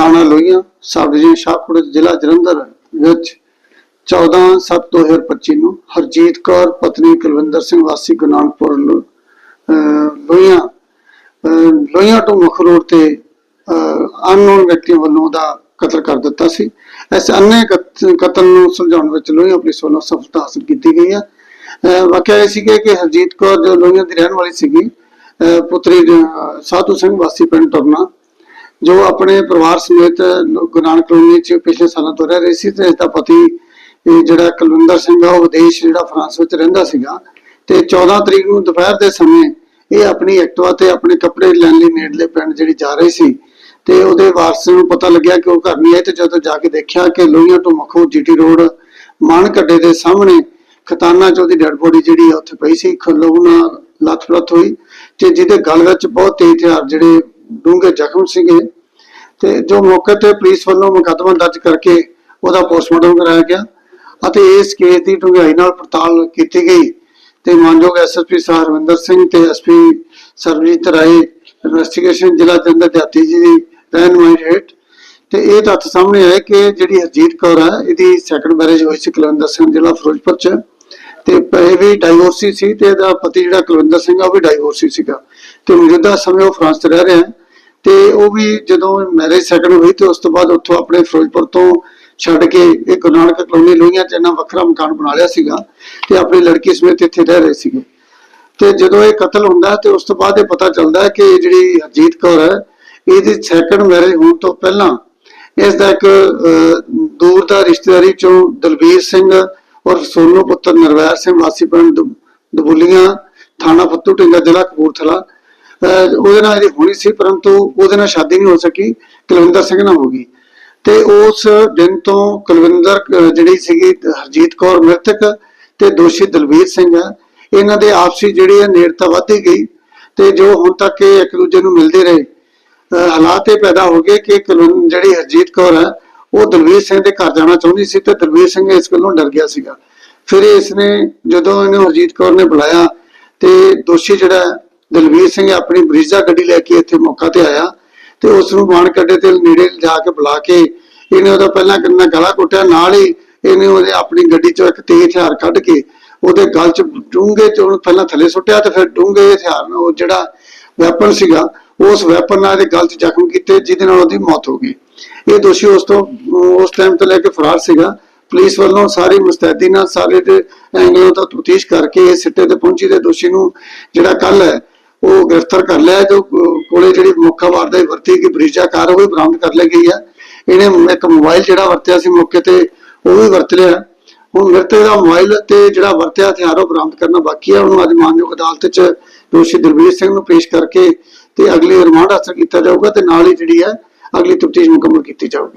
ਥਾਣਾ Lohian sub division Shahkot ਜ਼ਿਲ੍ਹਾ ਜਲੰਧਰ ਵਿੱਚ 14 ਸੱਤ 2025 ਨੂੰ ਹਰਜੀਤ ਕੌਰ, ਪਤਨੀ ਕੁਲਵਿੰਦਰ ਸਿੰਘ ਵਾਸੀ, ਗੁਰਨਾਨਪੁਰ ਲੋਹੀਆਂ ਲੋਹੀਆਂ ਤੋਂ ਮੁੱਖ ਰੋਡ ਤੇ ਅਨਨੋਨ ਵਿਅਕਤੀਆਂ ਵੱਲੋਂ ਉਹਦਾ ਕਤਲ ਕਰ ਦਿੱਤਾ ਸੀ। ਇਸ ਅੰਨੇ ਕਤਲ ਨੂੰ ਸੁਲਝਾਉਣ ਵਿੱਚ ਲੋਹੀਆਂ ਪੁਲਿਸ ਵੱਲੋਂ ਸਫਲਤਾ ਹਾਸਲ ਕੀਤੀ ਗਈ ਹੈ। ਅਹ ਵਾਕਿਆ ਇਹ ਸੀ ਕਿ ਹਰਜੀਤ ਕੌਰ ਜੋ ਲੋਹੀਆਂ ਦੀ ਰਹਿਣ ਵਾਲੀ ਸੀਗੀ, ਅਹ ਪੁੱਤਰੀ ਸਾਧੂ ਸਿੰਘ ਵਾਸੀ ਪਿੰਡ ਟੁਰਨਾ ਜੋ ਆਪਣੇ ਪਰਿਵਾਰ ਸਮੇਤ ਲੋ- ਗੁਰੂ ਨਾਨਕ ਕਲੋਨੀ ਚ ਪਿਛਲੇ ਸਾਲਾਂ ਤੋਂ ਰਹਿ ਰਹੀ ਸੀ ਤੇ ਇਸ ਦਾ ਪਤੀ ਜਿਹੜਾ ਕੁਲਵਿੰਦਰ ਸਿੰਘ ਆ, ਉਹ ਵਿਦੇਸ਼ ਜਿਹੜਾ ਫਰਾਂਸ ਵਿੱਚ ਰਹਿੰਦਾ ਸੀਗਾ ਤੇ 14 ਤਰੀਕ ਨੂੰ ਦੁਪਹਿਰ ਦੇ ਸਮੇਂ ਇਹ ਆਪਣੀ ਐਕਟਿਵਾ ਤੇ ਆਪਣੇ ਕੱਪੜੇ ਲੈਣ ਲਈ ਨੇੜਲੇ ਪਿੰਡ ਜਿਹੜੀ ਜਾ ਰਹੀ ਸੀ ਤੇ ਉਹਦੇ ਵਾਰਸ ਨੂੰ ਪਤਾ ਲੱਗਿਆ ਕਿ ਉਹ ਘਰ ਨਹੀਂ ਹੈ ਤੇ ਜਦੋਂ ਜਾ ਕੇ ਦੇਖਿਆ ਕਿ ਲੋਹੀਆਂ ਤੋਂ ਮਖੋ ਜੀਟੀ ਰੋਡ ਮਾਨਕੱਡੇ ਦੇ ਸਾਹਮਣੇ ਖਤਾਨਾ ਚ ਉਹਦੀ ਡੈਡ ਬੋਡੀ ਜਿਹੜੀ ਆ, ਉੱਥੇ ਪਈ ਸੀ ਖਲੋਣਾ ਲੱਥ-ਲੱਥ ਹੋਈ ਤੇ ਜਿਹਦੇ ਗਲ ਵਿੱਚ ਬਹੁਤ ਤੇਜ਼ ਹਥਿਆਰ ਜਿਹੜੇ ਡੂੰਘੇ ਜ਼ਖਮ ਸੀਗੇ ਤੇ ਜੋ ਮੌਕੇ ਤੇ ਪੁਲਿਸ ਵੱਲੋਂ ਮੁਕੱਦਮਾ ਦਰਜ ਕਰਕੇ ਉਹਦਾ ਪੋਸਟਮਾਰਟਮ ਕਰਾਇਆ ਗਿਆ ਅਤੇ ਇਸ ਕੇਸ ਦੀ ਡੂੰਘਾਈ ਨਾਲ ਪੜਤਾਲ ਕੀਤੀ ਗਈ ਤੇ ਮਾਨਯੋਗ ਐਸਐਸਪੀ ਸਾਹਿਬ ਸਿੰਘ ਤੇ ਐਸਪੀ ਸਰਬਜੀਤ ਰਾਏ ਇਨਵੈਸਟੀਗੇਸ਼ਨ ਜ਼ਿਲ੍ਹਾ ਜਲੰਧਰ ਦਿਹਾਤੀ ਜੀ ਦੀ ਰਹਿਨਮਾਈ ਹੇਠ ਤੇ ਇਹ ਤੱਥ ਸਾਹਮਣੇ ਆਇਆ ਕਿ ਜਿਹੜੀ ਹਰਜੀਤ ਕੌਰ ਹੈ ਇਹਦੀ ਸੈਕੰਡ ਮੈਰਿਜ ਹੋਈ ਸੀ ਕੁਲਵਿੰਦਰ ਸਿੰਘ ਜ਼ਿਲ੍ਹਾ ਫਿਰੋਜ਼ਪੁਰ ਚ ਤੇ ਇਹ ਵੀ ਡਾਈਵੋਰਸੀ ਸੀ ਤੇ ਇਹਦਾ ਪਤੀ ਜਿਹੜਾ ਕੁਲਵਿੰਦਰ ਸਿੰਘ ਆ, ਉਹ ਵੀ ਡਾਈਵੋਰਸੀ ਸੀਗਾ ਤੇ ਮੌਜੂਦਾ ਸਮੇਂ ਉਹ ਫਰਾਂਸ 'ਚ ਰਹਿ ਰਿਹਾ ਹੈ। ਤੇ ਉਹ ਵੀ ਜਦੋਂ ਮੈਰਿਜ ਸੈਕੰਡ ਹੋਈ ਤੇ ਉਸ ਤੋਂ ਬਾਅਦ ਉੱਥੋਂ ਆਪਣੇ ਫਿਰੋਜ਼ਪੁਰ ਤੋਂ ਛੱਡ ਕੇ ਇਹ ਗੁਰੂ ਕਲੋਨੀ ਲੋਹੀਆਂ 'ਚ ਇਹਨਾਂ ਵੱਖਰਾ ਮਕਾਨ ਬਣਾ ਲਿਆ ਸੀਗਾ ਤੇ ਆਪਣੀ ਲੜਕੀ ਸਮੇਤ ਇੱਥੇ ਰਹਿ ਰਹੇ ਸੀਗੇ। ਤੇ ਜਦੋਂ ਇਹ ਕਤਲ ਹੁੰਦਾ ਤੇ ਉਸ ਤੋਂ ਬਾਅਦ ਇਹ ਪਤਾ ਚੱਲਦਾ ਕਿ ਜਿਹੜੀ ਹਰਜੀਤ ਕੌਰ ਹੈ, ਇਹਦੀ ਸੈਕੰਡ ਮੈਰਿਜ ਹੋਣ ਤੋਂ ਪਹਿਲਾਂ ਇਸ ਦਾ ਇੱਕ ਦੂਰ ਦਾ ਰਿਸ਼ਤੇਦਾਰੀ ਚੋਂ ਦਲਬੀਰ ਸਿੰਘ ਔਰ ਸੋਨੂ ਪੁੱਤਰ ਨਰਵੈਰ ਸਿੰਘ ਵਾਸੀ ਪਿੰਡ ਦ- ਦਬੁਲੀਆਂ, ਥਾਣਾ ਫੱਤੂ, ਢਿੰਗਾ ਜ਼ਿਲ੍ਹਾ ਕਪੂਰਥਲਾ ਉਹਦੇ ਨਾਲ ਇਹਦੀ ਹੋਣੀ ਸੀ, ਪਰੰਤੂ ਉਹਦੇ ਨਾਲ ਸ਼ਾਦੀ ਨਹੀਂ ਹੋ ਸਕੀ, ਕੁਲਵਿੰਦਰ ਸਿੰਘ ਨਾਲ ਹੋ ਗਈ। ਤੇ ਉਸ ਦਿਨ ਤੋਂ ਕੁਲਵਿੰਦਰ ਜਿਹੜੀ ਸੀਗੀ ਹਰਜੀਤ ਕੌਰ ਮ੍ਰਿਤਕ ਤੇ ਦੋਸ਼ੀ ਦਲਬੀਰ ਸਿੰਘ ਹੈ ਇਹਨਾਂ ਦੇ ਆਪਸੀ ਜਿਹੜੀ ਹੈ ਨੇੜਤਾ ਵੱਧਦੀ ਗਈ ਤੇ ਜੋ ਹੁਣ ਤੱਕ ਇਹ ਇੱਕ ਦੂਜੇ ਨੂੰ ਮਿਲਦੇ ਰਹੇ ਹਾਲਾਤ ਇਹ ਪੈਦਾ ਹੋ ਗਏ ਕਿ ਜਿਹੜੀ ਹਰਜੀਤ ਕੌਰ ਹੈ ਉਹ ਦਲਵੀਰ ਸਿੰਘ ਦੇ ਘਰ ਜਾਣਾ ਚਾਹੁੰਦੀ ਸੀ ਤੇ ਦਲਵੀਰ ਸਿੰਘ ਇਸ ਗੱਲੋਂ ਡਰ ਗਿਆ ਸੀਗਾ। ਫਿਰ ਇਸ ਨੇ ਜਦੋਂ ਇਹਨੂੰ ਹਰਜੀਤ ਕੌਰ ਨੇ ਬੁਲਾਇਆ ਤੇ ਦੋਸ਼ੀ ਜਿਹੜਾ ਦਲਵੀਰ ਸਿੰਘ ਆਪਣੀ ਬਰੀਜ਼ਾ ਗੱਡੀ ਲੈ ਕੇ ਇੱਥੇ ਮੌਕਾ ਤੇ ਆਇਆ ਤੇ ਉਸ ਨੂੰ ਮਾਨ ਕੱਡੇ ਤੇ ਨੇੜੇ ਜਾ ਕੇ ਬੁਲਾ ਕੇ ਇਹਨੇ ਉਹਦਾ ਪਹਿਲਾਂ ਕਿੰਨਾ ਗਲਾ ਘੁੱਟਿਆ, ਨਾਲ ਹੀ ਇਹਨੇ ਉਹਦੇ ਆਪਣੀ ਗੱਡੀ ਚੋਂ ਇੱਕ ਤੇਜ਼ ਹਥਿਆਰ ਕੱਢ ਕੇ ਉਹਦੇ ਗਲ 'ਚ ਡੂੰਘੇ 'ਚ ਉਹਨੂੰ ਪਹਿਲਾਂ ਥੱਲੇ ਸੁੱਟਿਆ ਤੇ ਫਿਰ ਡੂੰਘੇ ਹਥਿਆਰ ਨਾਲ ਉਹ ਜਿਹੜਾ ਵੈਪਨ ਸੀਗਾ, ਉਸ ਵੈਪਨ ਨਾਲ ਇਹਦੇ ਗਲ 'ਚ ਜ਼ਖਮ ਕੀਤੇ, ਜਿਹਦੇ ਨਾਲ ਉਹਦੀ ਮੌਤ ਹੋ ਗਈ। ਇਹ ਦੋਸ਼ੀ ਉਸ ਤੋਂ, ਉਸ ਟਾਈਮ ਤੋਂ ਲੈ ਕੇ ਫਰਾਰ ਸੀਗਾ। ਪੁਲਿਸ ਵੱਲੋਂ ਸਾਰੀ ਮੁਸਤੈਦੀ ਨਾਲ ਸਾਰੇ ਦੇ ਐਂਗਲੋਂ ਤੋਂ ਤਫਤੀਸ਼ ਕਰਕੇ ਇਹ ਸਿੱਟੇ ਤੇ ਪਹੁੰਚੀ ਤੇ ਦੋਸ਼ੀ ਨੂੰ ਜਿਹੜਾ ਕੱਲ ਹੈ ਉਹ ਗ੍ਰਿਫਤਾਰ ਕਰ ਲਿਆ ਜੋ ਕੋਲੇ ਜਿਹੜੀ ਮੁੱਖ ਵਾਰਦਾਤ ਵਰਤੀ ਕਿ ਬਰੀਜਾ ਕਾਰ ਉਹ ਬਰਾਮਦ ਕਰ ਲਈ ਗਈ ਹੈ। ਇਹਨੇ ਇੱਕ ਮੋਬਾਈਲ ਜਿਹੜਾ ਵਰਤਿਆ ਸੀ ਮੌਕੇ ਤੇ, ਉਹ ਵੀ ਵਰਤ ਲਿਆ। ਹੁਣ ਮ੍ਰਿਤਕ ਦਾ ਮੋਬਾਈਲ ਤੇ ਜਿਹੜਾ ਵਰਤਿਆ, ਹਥਿਆਰ ਉਹ ਬਰਾਮਦ ਕਰਨਾ ਬਾਕੀ ਹੈ। ਉਹਨੂੰ ਅੱਜ ਮਾਨਯੋਗ ਅਦਾਲਤ 'ਚ ਦੋਸ਼ੀ ਦਲਬੀਰ ਸਿੰਘ ਨੂੰ ਪੇਸ਼ ਕਰਕੇ ਤੇ ਅਗਲੀ ਰਿਮਾਂਡ ਹਾਸਲ ਕੀਤਾ ਜਾਊਗਾ ਤੇ ਨਾਲ ਹੀ ਜਿਹੜੀ ਹੈ, ਅਗਲੀ ਤਫਤੀਸ਼ ਮੁਕੰਮਲ ਕੀਤੀ ਜਾਊਗੀ।